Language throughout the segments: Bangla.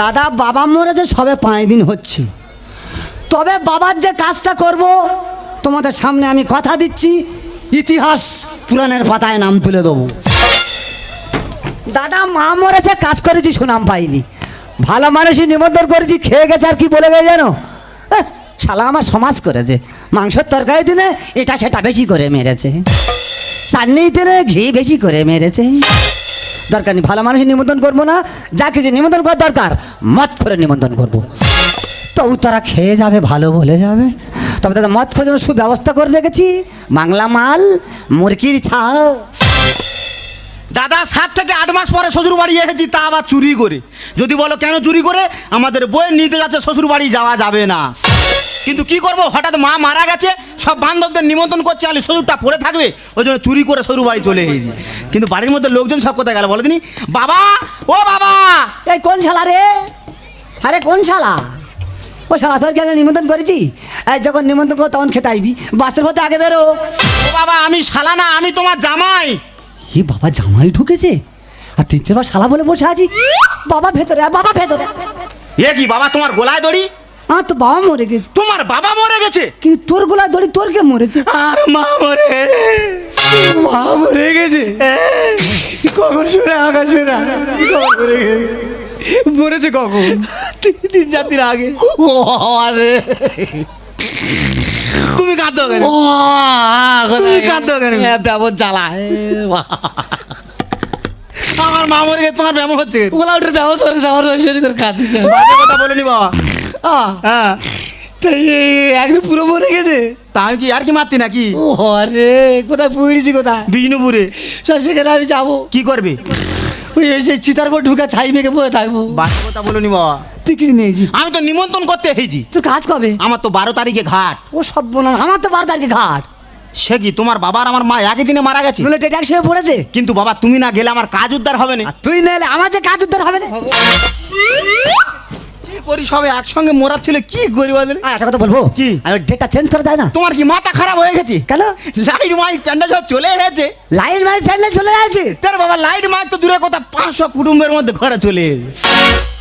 দাদা, বাবা মরেছে সবে পাঁচ দিন হচ্ছে। তবে বাবার যে কাজটা করব, তোমাদের সামনে আমি কথা দিচ্ছি, ইতিহাস পুরাণের পাতায় নাম তুলে দেবো। দাদা, মা মরেছে কাজ করেছি সুনাম পাইনি। ভালো মানুষই নিমন্ত্রণ করেছি, খেয়ে গেছে আর কি বলে গেছে জানো? শালা আমার সমাজ করেছে। মাংসের তরকারি দিনে এটা সেটা বেশি করে মেরেছে। চাটনি দিনে ঘি বেশি করে মেরেছে। দরকার নেই। ভালো মানুষই নিমন্ত্রণ করব না, যা কিছু নিমন্ত্রণ করার দরকার মত করে নিমন্ত্রণ করব। তো তারা খেয়ে যাবে, ভালো বলে যাবে। তবে দাদা, মদ খাওয়ার জন্য সুব্যবস্থা করে রেখেছি। বাংলা মাল, মুরগির ছাল। দাদা, সাত থেকে আট মাস পরে শ্বশুর বাড়ি এসেছি, তা আবার চুরি করে। যদি বলো কেন চুরি করে? আমাদের বই নিতে যাচ্ছে, শ্বশুর বাড়ি যাওয়া যাবে না। কিন্তু কি করব? হঠাৎ মা মারা গেছে সব বান্ধবদের নিমন্ত্রণ করছে আমি শ্বশুরটা পড়ে থাকবে ওই জন্য চুরি করে শ্বশুর বাড়ি চলে এসেছি। কিন্তু বাড়ির মধ্যে লোকজন সব কোথায় গেল বলে দিনি? বাবা! ও বাবা! এই কোন শালা রে? আরে কোন শালা? ও শালা তোর আগে নিমন্ত্রণ করেছি? এই যখন নিমন্ত্রণ করো তখন খেতে আইবি বাসের মধ্যে আগে বেরো। ও বাবা আমি শালা না আমি তোমার জামাই। ই বাবা জামাই ঢুকেছে? আর তিন চারবার শালা বলে বসে আছি। বাবা ভেতরে বাবা ভেতরে। এ কি বাবা তোমার গোলায় দড়ি? আর তো বাবা মরে গেছে। তোমার বাবা মরে গেছে? কিন্তু তোর গোলায় দড়ি তোর কে মরেছে? আর মা মরে মা মরে গেছে। কখন শুনে আকাশ শুনে? মরে গেছে? মরেছে কখন? তিন চার দিন আগে। ও আরে। তুমি কাঁদো কেন? তুমি কাঁদো কেন? ব্যবহার জ্বালা আমার মা মরে গেছে তোমার ব্যায়াম হচ্ছে ওলা ওটার ব্যবহার করে আমার শরীর করে কাঁদিছে। বাজে কথা বলিনি বাবা। হ্যাঁ। একদম পুরো মরে গেছে। তা আমি কি আর কি মারতি নাকি? ও কোথায় পুড়েছি কোথায়? বিষ্ণুপুরে। সব সেখানে আমি যাব। কি করবে? ওই চিতার পর ঢুকে ছাই মেঘে থাকব। কথা বলিনি বাবা। তুই কিছু নিয়েছি আমি তো নিমন্ত্রণ করতে এসেছি। তুই কাজ কবে? আমার তো বারো তারিখে ঘাট। ও সব বোনা আমার তো বারো তারিখে ঘাট। সে কি তোমার বাবার আমার মা একই দিনে মারা গেছে? পড়েছে? কিন্তু বাবা তুমি না গেলে আমার কাজ উদ্ধার হবে না। তুই না এলে আমার যে কাজ উদ্ধার হবে না? কি করি সবে একসঙ্গে ছিল কি করি বলে? একটা কথা বলব? কি? আমি ডেটটা চেঞ্জ করে যায় না? তোমার কি মাথা খারাপ হয়ে গেছে? কেন? লাইট মাইক প্যান্ডেল সব চলে লাইন মাইন প্যান্ডেল চলে যাচ্ছে তোর বাবা লাইট মাইক তো দূরে কথা পাঁচশো কুটুম্বের মধ্যে ঘরে চলে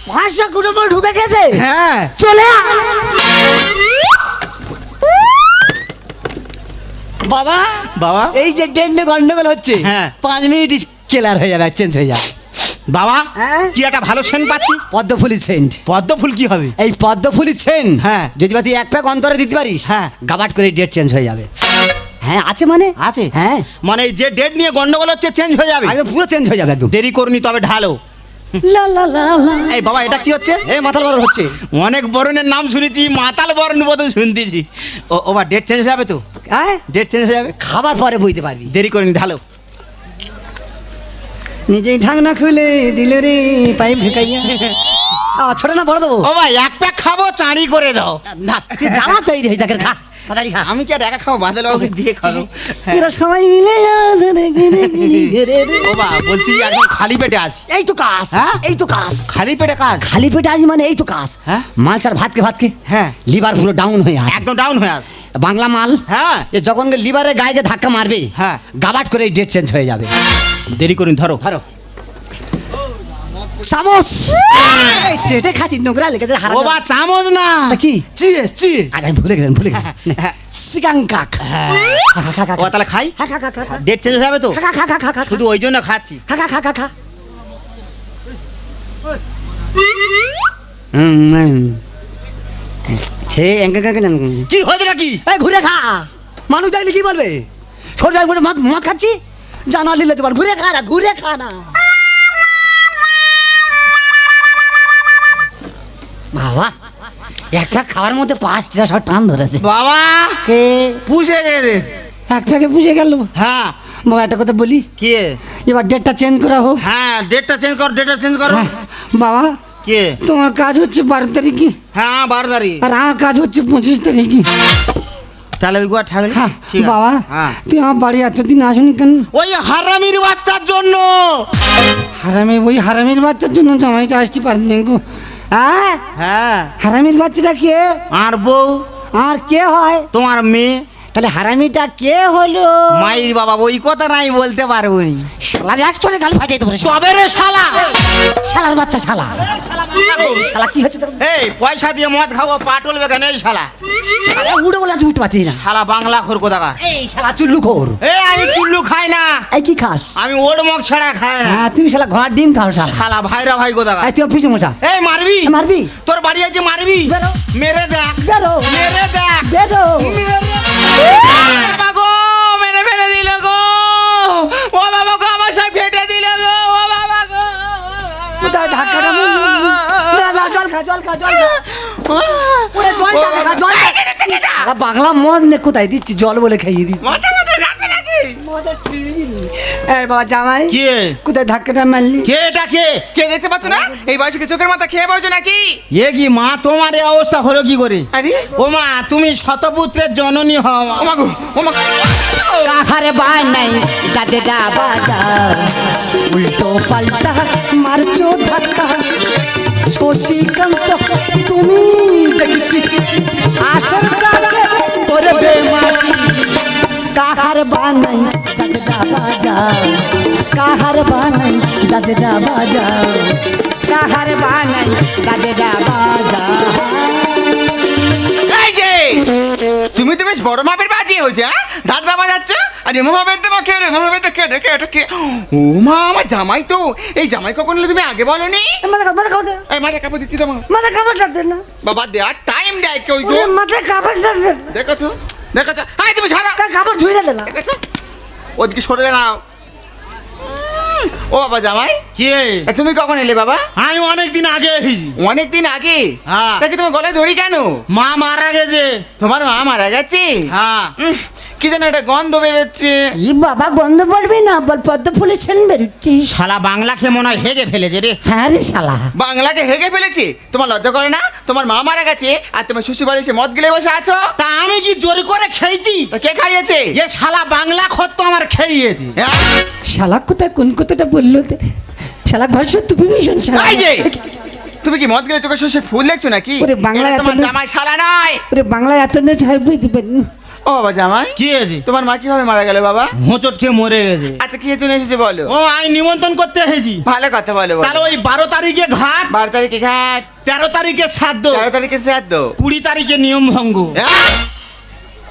পাঁচশো কুটুম্ব ঢুকে গেছে? হ্যাঁ। চলে বাবা বাবা? এই যে ডেন্ডে গন্ডগোল হচ্ছে হ্যাঁ। পাঁচ মিনিট ক্লিয়ার হয়ে যাবে চেঞ্জ হয়ে যাবে। বাবা হ্যাঁ? কি একটা ভালো সেন্ট পাচ্ছি? পদ্ম ফুলি সেন্ট। পদ্মফুল কি হবে? এই পদ্ম ফুলি সেন্ট হ্যাঁ। যদি বা তুই এক প্যাক অন্তরে দিতে পারিস হ্যাঁ। গাবাট করে ডেট চেঞ্জ হয়ে যাবে। হ্যাঁ আছে মানে? আছে। হ্যাঁ। মানে এই যে ডেট নিয়ে গন্ডগোল হচ্ছে চেঞ্জ হয়ে যাবে। আগে পুরো চেঞ্জ হয়ে যাবে একদম। দেরি করনি তবে ঢালো। লা লা লা লা। এই বাবা এটা কি হচ্ছে? এই মাতাল বরণ হচ্ছে। অনেক বরণের নাম শুনেছি মাতাল বরণ বোধ শুনতেছি। ও ওবা ডেট চেঞ্জ হয়ে যাবে তো? হ্যাঁ? ডেট চেঞ্জ হয়ে যাবে? খাবার পরে বুঝতে পারবি। দেরি করিনি ঢালো। নিজেই ঢাকনা খুলে দিলে রে পাইপ ঢুকাইয়া। আ, ছোট না বড় দেবো। ও ভাই এক প্যাক খাব চাঁড়ি করে দাও। না তুই জানা তৈরি হয়ে তাকে খা। তাড়াতাড়ি খা আমি কি আর একা খাব? বাঁধে লোক দিয়ে খাব? হ্যাঁ। এরা সবাই মিলে বলছি একদম খালি পেটে আছি। এই তো কাজ হ্যাঁ? এই তো কাজ। খালি পেটে কাজ? খালি পেটে আজ মানে এই তো কাজ। হ্যাঁ? মাছ আর ভাতকে ভাতকে? হ্যাঁ। লিভার পুরো ডাউন হয়ে আছে। একদম ডাউন হয়ে আছে। বাংলা মাল হ্যাঁ। এ যখন লিভারে গায়ে যে ধাক্কা মারবে হ্যাঁ। গাবাট করে ডেট চেঞ্জ হয়ে যাবে। দেরি করিনি ধরো। ধরো। চামচ এই চেটে খাচ্ছি নোংরা লেগেছে হারা ও বা চামচ না কি? চিয়ে চিয়ে আগে ভুলে গেলেন ভুলে গেলেন হ্যাঁ। সিগাং কাক ও তাহলে খাই ডেট চেঞ্জ হয়ে যাবে তো শুধু ওই জন্য খাচ্ছি খা খা খা খা। কি হয়েছে নাকি ঘুরে খা মানুষ দেখলে কি বলবে ছোট মদ খাচ্ছি জানা লিলে তোমার ঘুরে খা না ঘুরে খা না বাবা একটা খাওয়ার মধ্যে পাঁচটা সব টান ধরেছে। বাবা! কে? পুষে গেছে এক প্যাকে পুষে গেল। হ্যাঁ। বাবা একটা কথা বলি? কে এবার ডেটটা চেঞ্জ করা হোক। হ্যাঁ ডেটটা চেঞ্জ কর ডেটটা চেঞ্জ করো। হ্যাঁ, বাবা কে? তোমার কাজ হচ্ছে বারো তারিখে। হ্যাঁ বারো তারিখ। আর আমার কাজ হচ্ছে পঁচিশ তারিখে। তাহলে ওই গুয়া ঠাকলে হ্যাঁ। বাবা হ্যাঁ। তুই আমার বাড়ি এতদিন আসুনি কেন? ওই হারামির বাচ্চার জন্য। হারামি ওই হারামির বাচ্চার জন্য জামাইটা আসতে পারেনি গো। হ্যাঁ? হ্যাঁ। হারামির বাচ্চাটা কে? আর বউ? আর কে হয়? তোমার মেয়ে? তাহলে হারামিটা কে হলো? মায়ের বাবা ওই কথা নাই বলতে পারব নি শালার এক চলে গাল ফাটিয়ে দেবো। তবে রে শালা! শালার বাচ্চা শালা। শালা কি হচ্ছে তোর? এই পয়সা দিয়ে মদ খাব পাটল বেগান এই শালা? শালা উড়ে বলে আজ উঠতে পারছি না। শালা বাংলা খোর কোথাকার? এই শালা চুল্লু খোর। এই আমি চুল্লু খাই না। এই কি খাস? আমি ওর মুখ ছাড়া খাই না। হ্যাঁ তুমি শালা ঘর ডিম খাও শালা। শালা ভাইরা ভাই কোথাকার? এই তুই অফিসে মোচা এই মারবি? মারবি? তোর বাড়ি আছে মারবি? মেরে দেখ। মেরে দেখ। মেরে ফেলে বাংলা মদ নে কোথায় দিচ্ছি জল বলে খাইয়ে দিচ্ছি জামাই কে? কোথায় ধাক্কাটা মারলি? কে এটা কে? কে দেখতে পাচ্ছ না? এই বয়সে কি চোখের মাথা খেয়ে বসছো নাকি? এ কি মা তোমার এই অবস্থা হলো কি করে? আরে? ও মা তুমি শতপুত্রের জননী হও ও মা গো ও মা গো। কাহার বানাই দাদেদা বাজা। উল্টো পাল্টা মারছো ধাক্কা। শশীকান্ত তুমি দেখছি। আসল কাকে তোরে বেমারি কাহার বানাই দাদেদা বাজা কাহার বানাই দাদেদা বাজা কাহার বানাই দাদেদা বাজা তুমি তো বেশ বড় মাপের বাজি হয়েছে হ্যাঁ? ধাতরা বাজাচ্ছ আর এমন ভাবে তো রে এমন ভাবে তো কে দেখে এটা কে? ও মা আমার জামাই তো। এই জামাই কখন এলো তুমি আগে বলো নি? মাথা মাথা এই মাথা কাপড় দিচ্ছি তোমার মাথা খাবার লাগবে না। বাবা দেওয়ার টাইম দেয় কেউ মাথা খাবার লাগবে দেখেছ? তুমি দেখেছ ওদিকে সরে নাও ও বাবা জামাই। কে? তুমি কখন এলে বাবা? আমি অনেক দিন আগে অনেক দিন আগে? হ্যাঁ। তা কি তোমার গলায় ধরি কেন? মা মারা গেছে। তোমার মা মারা গেছে? হ্যাঁ। কি যেন একটা গন্ধ বেরোচ্ছে। ই বাবা গন্ধ পড়বি না বল পদ্ম ফুলের ছেন বেরুচ্ছি শালা বাংলা খেয়ে মনে হয় হেগে ফেলেছে রে। হ্যাঁ রে শালা। বাংলাকে হেগে ফেলেছে? তোমার লজ্জা করে না? তোমার মা মারা গেছে আর তোমার শ্বশুর বাড়ি এসে মদ গিলে বসে আছো? তা আমি কি জোর করে খেয়েছি? তা কে খাইয়েছে? এ শালা বাংলা খত আমার খেয়েছে? শালা কোথায় কোন কথাটা বলল তে? শালা ঘর সত্যি ভীষণ শালা। যে, তুমি কি মদ গিলে চোখে শ্বশুর ফুল দেখছ নাকি? বাংলায় তোমার জামাই শালা নয়। বাংলায় এত নেই পারি ও বাবা জামাই কি হয়েছে? তোমার মা কীভাবে মারা গেল বাবা? হোঁচট খেয়ে মরে গেছে। আচ্ছা কি জন্য এসেছে বলো? ও আমি নিমন্ত্রণ করতে এসেছি। ভালো কথা বলো। তাহলে ওই বারো তারিখে ঘাট বারো তারিখে ঘাট। তেরো তারিখে শ্রাদ্ধ। তেরো তারিখে শ্রাদ্ধ। কুড়ি তারিখে নিয়ম ভঙ্গ?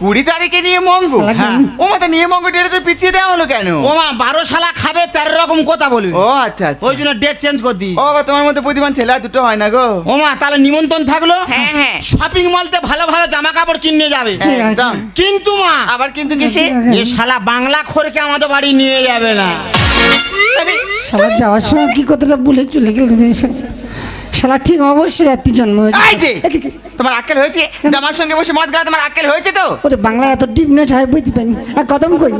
কুড়ি তারিখে নিয়ে মঙ্গ? হ্যাঁ। ও মাথা নিয়ে মঙ্গ ডেটে পিছিয়ে দেওয়া হলো কেন? ও মা বারো শালা খাবে তেরো রকম কথা বলি ও আচ্ছা আচ্ছা। ওই জন্য ডেট চেঞ্জ করে দিই। ও বাবা তোমার মধ্যে বুদ্ধিমান ছেলে দুটো হয় না গো। ও মা তাহলে নিমন্ত্রণ থাকল? হ্যাঁ, হ্যাঁ। শপিং মলতে ভালো ভালো জামা কাপড় কিনে যাবে একদম। কিন্তু মা আবার কিন্তু কিসে এ শালা বাংলা খোরকে আমাদের বাড়ি নিয়ে যাবে না। আরে, শালা যাওয়ার সময় কি কথাটা বলে চলে গেল শালা? ঠিক অবশ্যই রাত্রি জন্ম হয়েছে। তোমার আক্কেল হয়েছে? জামার সঙ্গে বসে মদ গেলা তোমার আক্কেল হয়েছে তো? ওরে বাংলায় এত ডিপ নেই ছাই বুঝতে পারি আর কদম কই?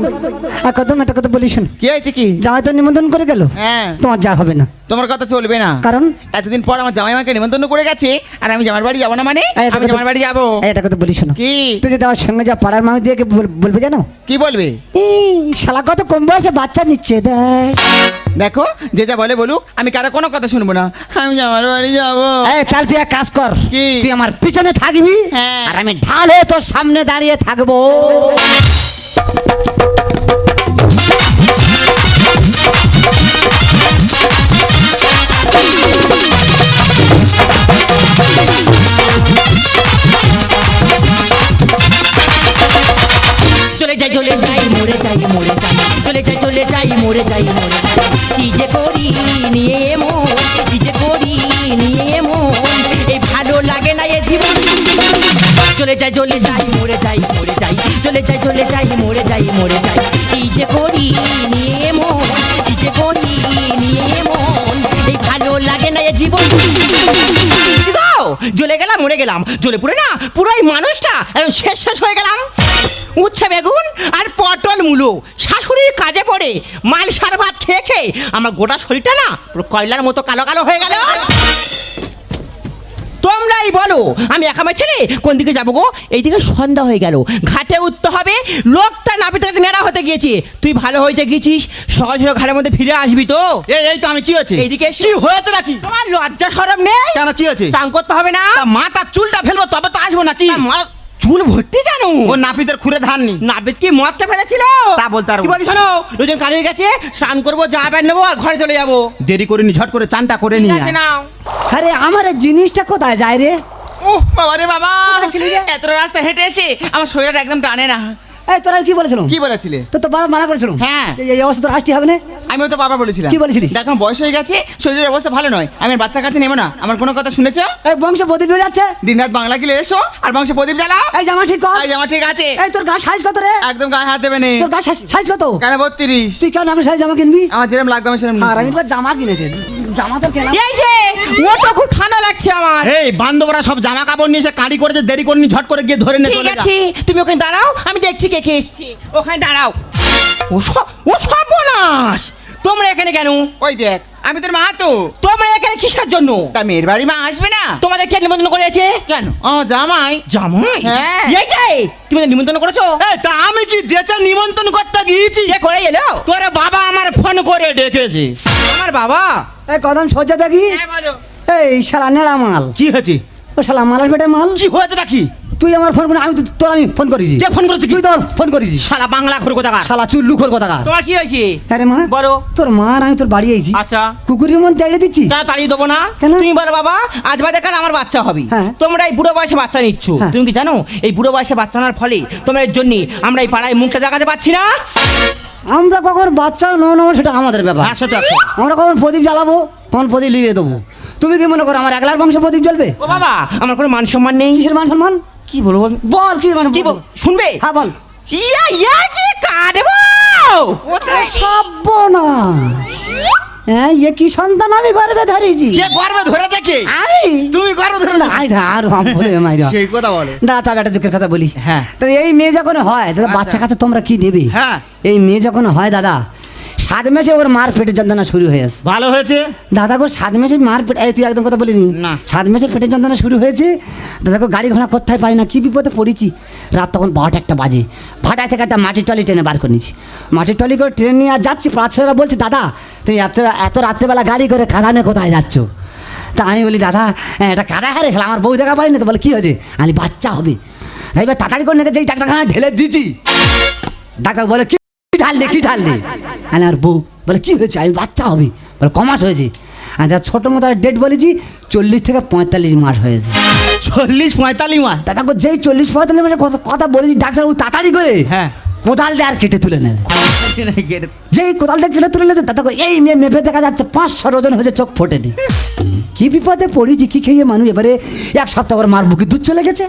আর কদম একটা কথা বলি শোন। কি হয়েছে কি? জামাই তো নিমন্ত্রণ করে গেল। হ্যাঁ। তোমার যা হবে না। তোমার কথা চলবে না। কারণ? এতদিন পর আমার জামাই আমাকে নিমন্ত্রণ করে গেছে আর আমি জামার বাড়ি যাব না মানে? আমি জামার বাড়ি যাব। একটা কথা বলি শোনো। কি? তুই যদি আমার সঙ্গে যা পাড়ার মানুষ দিয়ে বল- বলবে জানো? কি বলবে? এই শালা কত কম বয়সে বাচ্চা নিচ্ছে দেখ। দেখো যে যা বলে বলুক আমি কারও কোনো কথা শুনব না। আমি জামার বাড়ি যাব। এই তাহলে তুই এক কাজ কর। কি? তুই আমার পিছনে থাকবি হ্যাঁ। আর আমি ঢালে তোর সামনে দাঁড়িয়ে থাকব জ্বলে গেলাম, মরে গেলাম। জ্বলে পড়ে না, পুরো এই মানুষটা শেষ শেষ হয়ে গেলাম। উচ্ছে বেগুন আর পটল মূলো। শাশুড়ির কাজে পড়ে, মাল, সার, ভাত খেয়ে খেয়ে আমার গোটা শরীরটা না পুরো কয়লার মতো কালো কালো হয়ে গেল। তোমরাই বলো আমি একামে ছেলে? কোন দিকে যাব গো? এইদিকে সন্ধ্যা হয়ে গেল। ঘাটে উঠতে হবে। লোকটা নাপিতের কাছে নেড়া হতে গিয়েছে। তুই ভালো হইতে গেছিস সহজ সহজ ঘাটের মধ্যে ফিরে আসবি তো। এই এই তো আমি কি হয়েছে? এইদিকে এসে- কি হয়েছে নাকি? তোমার লজ্জা সরব নেই? কেন কি হয়েছে? চান করতে হবে না। তা মাথার চুলটা ফেলব তবে তো আসব নাকি? তা মা- চুল ভর্তি কেন? ও নাপিতের খুঁড়ে ধান নি নাপিত কি মদ কে ফেলেছিল? তা বলতে পারব কি বলি শোনো দুজন কানে হয়ে গেছে স্নান করব যা প্যান্ট নেব আর ঘরে চলে যাব। দেরি করে নি ঝট করে চানটা করে নিয়ে আয়। নাও। আরে আমার এই জিনিসটা কোথায় যায় রে? ও বাবা রে বাবা? এত রাস্তা হেঁটে এসে আমার শরীরটা একদম টানে না। এই তোরা কি বলেছিলাম? কি বলেছিলে? তো তো বাবা মানা করেছিলাম হ্যাঁ। এই- অবস্থা তোর আসতে হবে না? আমিও তো বাবা বলেছিলাম। কি বলেছিলিস? দেখো বয়স হয়ে গেছে শরীরের অবস্থা ভালো নয়। আমি বাচ্চা কাছে নেব না। আমার কোনো কথা শুনেছো? এই বংশ প্রদীপ হয়ে যাচ্ছে। দিন রাত বাংলা গিলে এসো আর বংশে প্রদীপ জ্বালাও। এই জামা ঠিক কর। এই জামা ঠিক আছে। এই তোর গা সাইজ কত রে? একদম গায়ে হাত দেবে নে। তোর গা সাইজ কত? কেন বত্রিশ? তুই কেন আমি সাইজ জামা কিনবি? আমার যেরকম লাগবে আমি সেরকম আর আমি জামা কিনেছে। জামা কেনা এই যে ওটা খুব ঠান্ডা লাগছে আমার। এই বান্ধবরা সব জামা কাপড় নিয়ে এসে কাঁড়ি করেছে দেরি করে নি ঝট করে গিয়ে ধরে নিয়ে ঠিক চলে যা। আছে তুমি ওখানে দাঁড়াও আমি দেখছি কে কে এসছে। ওখানে দাঁড়াও। ও সব ও সর্বনাশ! তোমরা এখানে কেন? ওই দেখ আমি তোর মা তো। তোমরা এখানে কিসের জন্য? তা মেয়ের বাড়ি মা আসবে না। তোমাদের কে নিমন্ত্রণ করেছে? কেন? ও জামাই। জামাই? হ্যাঁ। এই যে তুমি নিমন্ত্রণ করেছ? তা আমি কি যেচে নিমন্ত্রণ করতে গিয়েছি? কে করে এলো? তোরে বাবা আমার ফোন করে ডেকেছে। আমার বাবা? এই কদম সজ্জা দেখি। হ্যাঁ বলো। এই শালা নেড়া মাল কি হয়েছে? ও শালা মালার পেটে মাল? কি হয়েছে নাকি? তুই আমার ফোন করে আমি তো- তোর আমি ফোন করেছি। কে ফোন করেছে? তুই তোর ফোন করেছিস। শালা বাংলা করে কোথা শালা চুল্লু খোর কথা তোমার কি হয়েছে? আরে মা বলো। তোর মা আর আমি তোর বাড়ি আইছি। আচ্ছা। কুকুরের মন তেড়ে দিচ্ছি। তা তাড়িয়ে দেবো না। কেন? তুমি বলো বাবা আজ বাদে কাল আমার বাচ্চা হবে। হ্যাঁ। তোমরা এই বুড়ো বয়সে বাচ্চা নিচ্ছ। হ্যাঁ। তুমি কি জানো? এই বুড়ো বয়সে বাচ্চা নেওয়ার ফলে তোমরা এর জন্য আমরা এই পাড়ায় মুখটা দেখাতে পাচ্ছি না? আমরা কখন বাচ্চা নো নেব সেটা আমাদের ব্যাপার। আছে। আমরা কখন প্রদীপ জ্বালাবো কখন প্রদীপ লিয়ে দেবো। তুমি কি মনে করো আমার একলার বংশে প্রদীপ জ্বলবে? ও বাবা আমার কোনো মান সম্মান নেই? কিসের মান সম্মান? কি বলব বল? কি মান কি বল? শুনবে? হ্যাঁ বল। ইয়া ইয়া কি কাটবো? কোথায়? সব্বনা হ্যাঁ ইয়ে কি সন্তান আমি গর্বে ধরেছি? কে গর্বে ধরেছে কে? আমি? তুমি গর্বে ধরে না আই আর হাম বলে মাইরা সেই কথা বলো। না একটা দুঃখের কথা বলি। হ্যাঁ। তা এই মেয়ে যখন হয় দাদা আচ্ছা। বাচ্চা কাছে তোমরা কি নেবে? হ্যাঁ। এই মেয়ে যখন হয় দাদা সাত মাসে ওর মার পেটের যন্ত্রণা শুরু হয়েছে ভালো হয়েছে? দাদা গো সাত মাসে মার পেট তুই একদম কথা বলিনি? না। সাত মাসের পেটের যন্ত্রণা শুরু হয়েছে। দাদা গো গাড়ি ঘোড়া কোথায় পাই না? কি বিপদে পড়েছি? রাত তখন বারোটা একটা বাজে। ভাটায় থেকে একটা মাটির টলি ট্রেনে বার করে নিয়েছি। মাটির টলি করে ট্রেন নিয়ে আর যাচ্ছি। পাড়া ছেলেরা বলছে দাদা তুমি এত এত রাত্রেবেলা গাড়ি করে কাঁদানে কোথায় যাচ্ছ? তা আমি বলি দাদা হ্যাঁ, এটা কাদা হারে আমার বউ দেখা পাইনি তো। বলে কি হয়েছে? আমি বাচ্চা হবে। তাই এবার তাড়াতাড়ি করে নাকি যেই ডাক্তারখানা ঢেলে দিয়েছি। ডাক্তার বলে কি ঢাললে কি ঢাললে? আমি আর বউ বলে কি হয়েছে? আমি বাচ্চা হবে। বলে কমাস হয়েছে? আমি তার ছোটো মতো ডেট বলেছি চল্লিশ থেকে পঁয়তাল্লিশ মাস হয়েছে। চল্লিশ পঁয়তাল্লিশ মাস? দাদা যেই চল্লিশ পঁয়তাল্লিশ মাসের কথা কথা বলেছি ডাক্তার ও তাড়াতাড়ি করে হ্যাঁ। কোদাল দিয়ে আর কেটে তুলে নেয় যেই কোদালটা কেটে তুলে নেছে গো এই মেয়ে মেপে দেখা যাচ্ছে পাঁচশো ওজন হয়েছে চোখ ফোটেনি। কি বিপদে পড়েছি কি খেয়ে মানুষ এবারে এক সপ্তাহ পর মার বুকে দুধ চলে গেছে।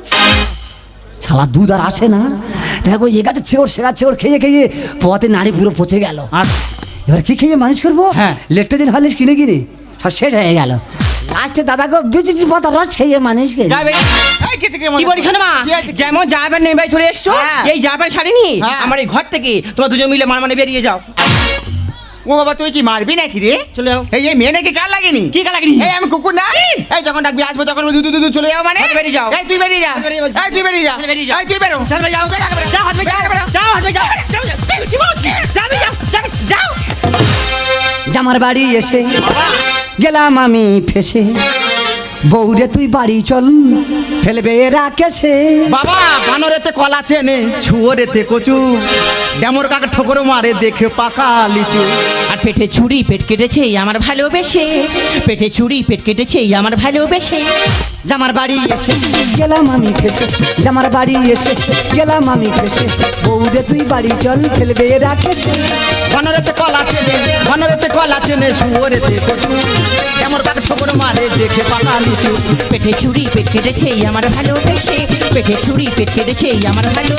শালা দুধ আর আসে না। দেখো এগাতে ছেড় সেরা ছেড় খেয়ে খেয়ে পথে নাড়ি পুরো পচে গেল। আচ্ছা এবার কি খেয়ে মানুষ করব? হ্যাঁ। লেকটোজেন হলিস কিনে কিনে। সব শেষ হয়ে গেল। লাস্টে দাদাকে বিচিটি পাতা রস খেয়ে মানুষ খেয়ে যাবে এই, কি থেকে কি বলিস না? যেমন জামাই নেমে চলে এসছো হ্যাঁ। এই শাড়ি নিয়ে হ্যাঁ। আমার এই ঘর থেকে তোমরা দুজন মিলে মার মানে বেরিয়ে যাও। ও বাবা তুই কি মারবি নাকি রে? চলে যাও। এই এই মেয়ে নাকি কার লাগেনি? কি কার লাগেনি? এই আমি কুকুর না। এই! যখন ডাকবি আসব তখন দুধ দুধ চলে যাও মানে? বেরি বেরিয়ে যাও। এই তুই বেরিয়ে যা। এই তুই বেরিয়ে যা। এই তুই বেরো। চল যাও যাও হাত যাও হাত যাও যাও যাও। জামার বাড়ি এসে গেলাম আমি ফেসে। বৌরে তুই বাড়ি চল, ফেলবে রাকেশে বাবা, বানরেতে কলা চেনে, শুয়োরেতে কচু। ডেমর কাকে ঠোকর মারে দেখে পাকা লিচু। পেটে ছুরি পেট কেটেছে আমার ভালোবেসে। পেটে ছুরি পেট কেটেছে আমার ভালোবেসে। জামার বাড়ি এসে। গেলাম আমি ফেসে জামার বাড়ি এসে। গেলাম আমি ফেসে বৌরে তুই বাড়ি চল ফেলবে রাকেশে বানরেতে কলা চেনে বানরেতে কলা চেনে শুয়োরেতে কচু ডেমর কাকে ঠোকর মারে দেখে পাকা লিচু পেটে ছুরি পেট কেটেছে আমার ভালোবেসে। পেটে ছুরি পেট কেটেছে আমার ভালো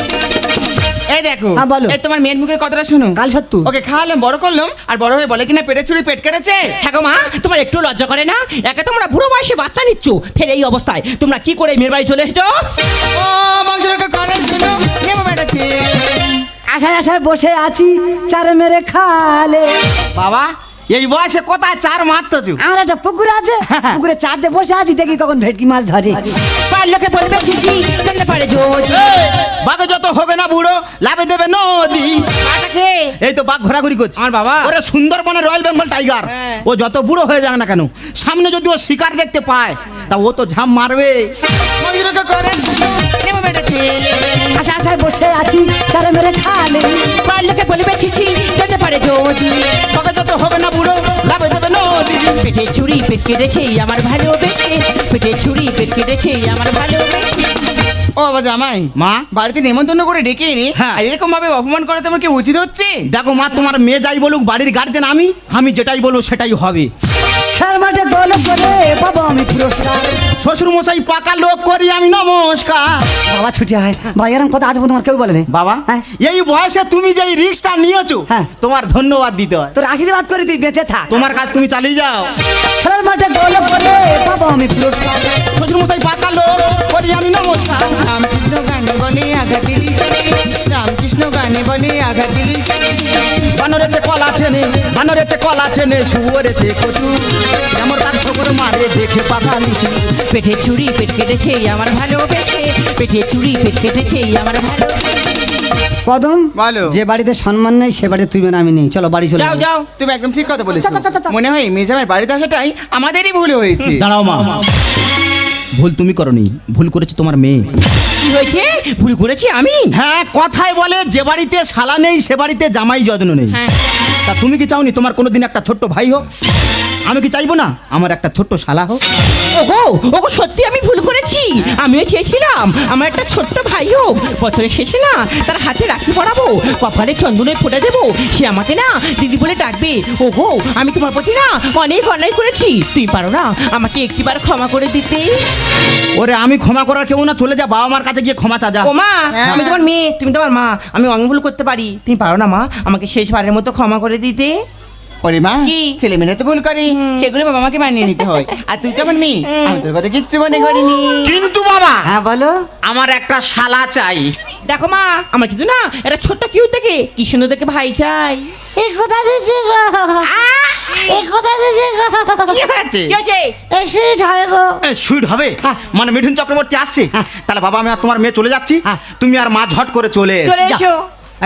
এই দেখো হ্যাঁ, বলো। এই তোমার মেয়ের মুখের কথাটা শোনো। কাল সত্তু ওকে খাওয়ালাম বড় করলাম আর বড় হয়ে বলে কিনা পেটের চুরি পেট কেটেছে? হ্যাঁ মা তোমার একটু লজ্জা করে না? একে তোমরা বুড়ো বয়সে বাচ্চা নিচ্ছ ফের এই অবস্থায়। তোমরা কি করে মেয়ের বাড়ি চলে এসেছ? ও বংশটাকে কানে শুনো। নেমো বেড়েছে আশায় আশায় বসে আছি চারে মেরে খালে। বাবা এই বয়সে কোথায় চার মারতেছ? আমার একটা পুকুর আছে। পুকুরে চার দিয়ে বসে আছি দেখি কখন ভেটকি মাছ ধরে। পার লোকে বলবে শিশি কেমনে পারে জোজ বাঘে যত হবে না বুড়ো লাভে দেবে নদী। এই তো বাঘ ঘোরাঘুরি করছে। আমার বাবা। ওরে সুন্দরবনের রয়্যাল বেঙ্গল টাইগার। হ্যাঁ। ও যত বুড়ো হয়ে যাক না কেন সামনে যদি ও শিকার দেখতে পায় তা ও তো ঝাম মারবে। আশা আশায় বসে আছি চারে মেরে খালে। পারলোকে বলবে ছিছি যেতে পারে তবে যত পেটে ছুরি পেট কেটেছে আমার ভালোবেসে পেটে ছুরি পেট কেটেছে আমার ভালোবেসে ও বাবা জামাই মা? বাড়িতে নেমন্তন্ন করে ডেকে এনে হ্যাঁ। এরকম ভাবে অপমান করা তোমার কি উচিত হচ্ছে? দেখো মা তোমার মেয়ে যাই বলুক বাড়ির গার্জেন আমি আমি যেটাই বলব সেটাই হবে। খেল করে পাবো আমি পুরস্কার। শ্বশুর মশাই পাকা লোক করি আমি নমস্কার। বাবা ছুটি হয় ভাই এরকম কথা আজ তোমার কেউ বলেনি? বাবা হ্যাঁ? এই বয়সে তুমি যে এই রিক্সটা নিয়েছো হ্যাঁ। তোমার ধন্যবাদ দিতে হয়। তোর আশীর্বাদ করে তুই বেঁচে থাক। তোমার কাজ তুমি চালিয়ে যাও। খেলার মাঠে গোল করে পাবো আমি পুরস্কার। শ্বশুর মশাই পাকা লোক করি আমি নমস্কার। রামকৃষ্ণ গানে রামকৃষ্ণ গানে বলে আঘাত দিলি। বানরেতে কলা চেনে বানরেতে কলা চেনে শুয়োরেতে কচু। এমন তার ঠোকর মারে দেখে পাকা লিচু পেটে ছুরি পেট কেটেছে আমার ভালোবেসে। পেটে চুরি পেট কেটেছে আমার ভালো কদম বলো। যে বাড়িতে সম্মান নেই সে বাড়িতে তুই মেনে আমি নেই। চলো বাড়ি চলো যাও যাও তুমি একদম ঠিক কথা বলেছ। মনে হয় মেজামের বাড়িতে আসাটাই আমাদেরই ভুল হয়েছে। দাঁড়াও মা। ভুল তুমি করনি ভুল করেছে তোমার মেয়ে। কি হয়েছে? ভুল করেছি আমি? হ্যাঁ কথায় বলে যে বাড়িতে শালা নেই সে বাড়িতে জামাই যত্ন নেই। হ্যাঁ। তা তুমি কি চাওনি তোমার কোনোদিন একটা ছোট্ট ভাই হোক? আমি কি চাইব না আমার একটা ছোট্ট শালা হোক? ওগো ওগো সত্যি আমি ভুল করেছি। আমিও চেয়েছিলাম আমার একটা ছোট্ট ভাই হোক। বছরের শেষে না তার হাতে রাখি পরাবো কপালে চন্দনের ফোঁটা দেবো। সে আমাকে না দিদি বলে ডাকবে। ওগো আমি তোমার প্রতি না অনেক অন্যায় করেছি। তুই পারো না আমাকে একটিবার ক্ষমা করে দিতে। ওরে আমি ক্ষমা করার কেউ না চলে যা বাবা মার কাছে গিয়ে ক্ষমা চা যা ও মা হ্যাঁ। আমি তোমার মেয়ে তুমি তোমার মা আমি ভুল করতে পারি। তুমি পারো না মা আমাকে শেষবারের মতো ক্ষমা করে দিতে। ওরে মা ছেলে মেয়েরা তো ভুল করে সেগুলো বাবা মাকে মানিয়ে নিতে হয়। আর তুই তো আমার মেয়ে আমি তোর কথা কিচ্ছু মনে করিনি। কিন্তু বাবা হ্যাঁ বলো। আমার একটা শালা চাই। দেখো মা আমার কিন্তু না এটা ছোট্ট কিউ থেকে কি সুন্দর দেখে ভাই চাই। এই কথা দিচ্ছি গো এই কথা দিচ্ছি কি হয়েছে? কি হয়েছে? এই সুইট গো। সুইট হবে? হ্যাঁ। মানে মিঠুন চক্রবর্তী আসছে? হ্যাঁ। তাহলে বাবা আমি আর তোমার মেয়ে চলে যাচ্ছি। হ্যাঁ। তুমি আর মা ঝট করে চলে। চলে এসো।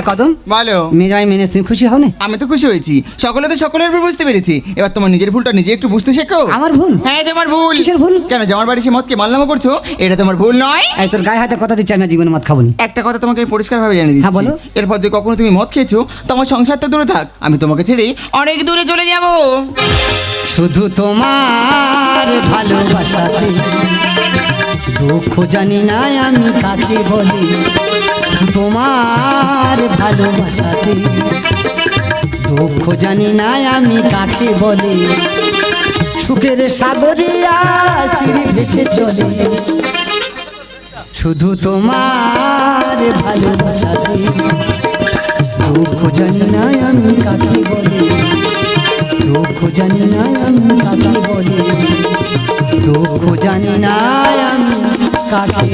কদম? বলো। মেয়ে জামাই মেনে তুমি খুশি হও না আমি তো খুশি হয়েছি। সকলে তো সকলের উপর বুঝতে পেরেছি। এবার তোমার নিজের ভুলটা নিজে একটু বুঝতে শেখো। আমার ভুল? হ্যাঁ তোমার ভুল। কিসের ভুল? কেন জামার বাড়ি সে মদকে মাল্লামা করছ? এটা তোমার ভুল নয়। এই তোর গায়ে হাতে কথা দিচ্ছি আমি জীবনে মত খাব না একটা কথা তোমাকে আমি পরিষ্কারভাবে জানিয়ে হ্যাঁ, বলো। এরপর যদি কখনো তুমি মদ খেয়েছো? তোমার সংসার তো দূরে থাক। আমি তোমাকে ছেড়ে অনেক দূরে চলে যাব। শুধু তোমার ভালোবাসাতে দুঃখ জানি না আমি কাকে বলি। তোমার ভালোবাসাতে দুঃখ জানি না আমি কাকে বলি। সুখের সাগরিয়া ভেসে চলে। শুধু তোমার ভালোবাসাতে দুঃখ জানি না আমি কাকে দুঃখ জানি না আমি কাকে বলি দুঃখ জানি না আমি কাকে।